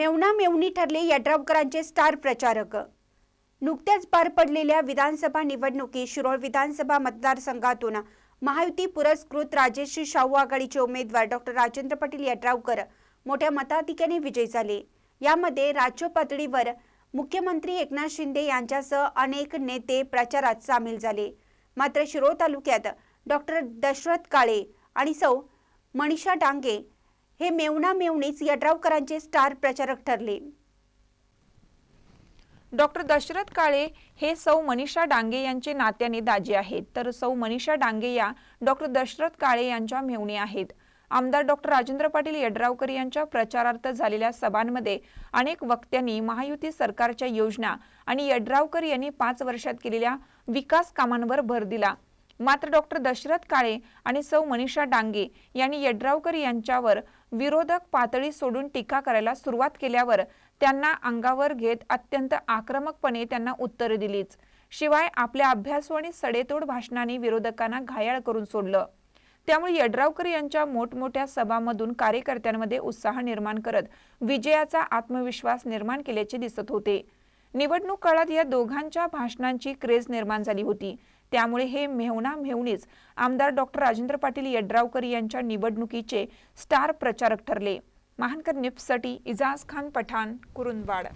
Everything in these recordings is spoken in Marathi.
मेवना मेवणी ठरले यड्रावकरांचे स्टार प्रचारक. नुकत्याच पार पडलेल्या विधानसभा निवडणुकीत शिरोळ विधानसभा मतदारसंघातून महायुती पुरस्कृत राजेश्री शाहू आघाडीचे उमेदवार डॉक्टर राजेंद्र पाटील यड्रावकर मोठ्या मताधिक्याने विजयी झाले. यामध्ये राज्य पातळीवर मुख्यमंत्री एकनाथ शिंदे यांच्यासह अनेक नेते प्रचारात सामील झाले. मात्र शिरोळ तालुक्यात डॉक्टर दशरथ काळे आणि सौ मनीषा डांगे हे मेवणा मेवणीच यड्रावकरांचे स्टार प्रचारक ठरले. डॉक्टर दशरथ काळे हे सौ मनीषा डांगे यांचे नात्याने दाजी आहेत. तर सौ मनीषा डांगे या डॉक्टर दशरथ काळे यांच्या मेवणी आहेत. आमदार डॉक्टर राजेंद्र पाटील यड्रावकर यांच्या प्रचारार्थ झालेल्या सभांमध्ये अनेक वक्त्यांनी महायुती सरकारच्या योजना आणि यड्रावकर यांनी पाच वर्षात केलेल्या विकास कामांवर भर दिला. मात्र डॉक्टर दशरथ काळे आणि सौ मनीषा डांगे यांनी यड्रावकर यांच्यावर विरोधक पातळी सोडून टीका करायला सुरुवात केल्यावर त्यांना अंगावर घेत अत्यंत आक्रमकपणे त्यांना उत्तरे दिलीच. शिवाय आपल्या अभ्यासू आणि सडेतोड भाषणाने विरोधकांना घायाळ करून सोडलं. त्यामुळे यड्रावकर यांच्या मोठमोठ्या सभामधून कार्यकर्त्यांमध्ये उत्साह निर्माण करत विजयाचा आत्मविश्वास निर्माण केल्याचे दिसत होते. निवडणूक काळात या दोघांच्या भाषणांची क्रेज निर्माण झाली होती. त्यामुळे हे मेहुणा मेहुणीच आमदार डॉक्टर राजेंद्र पाटील यड्रावकर यांच्या निवडणुकीचे स्टार प्रचारक ठरले. महानकर निप्ससाठी इजाज खान पठाण कुरुंदवाड.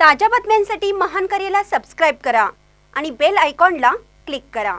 ताज्या बातम्यांसाठी महानकरेला सबस्क्राईब करा आणि बेल आयकॉनला क्लिक करा.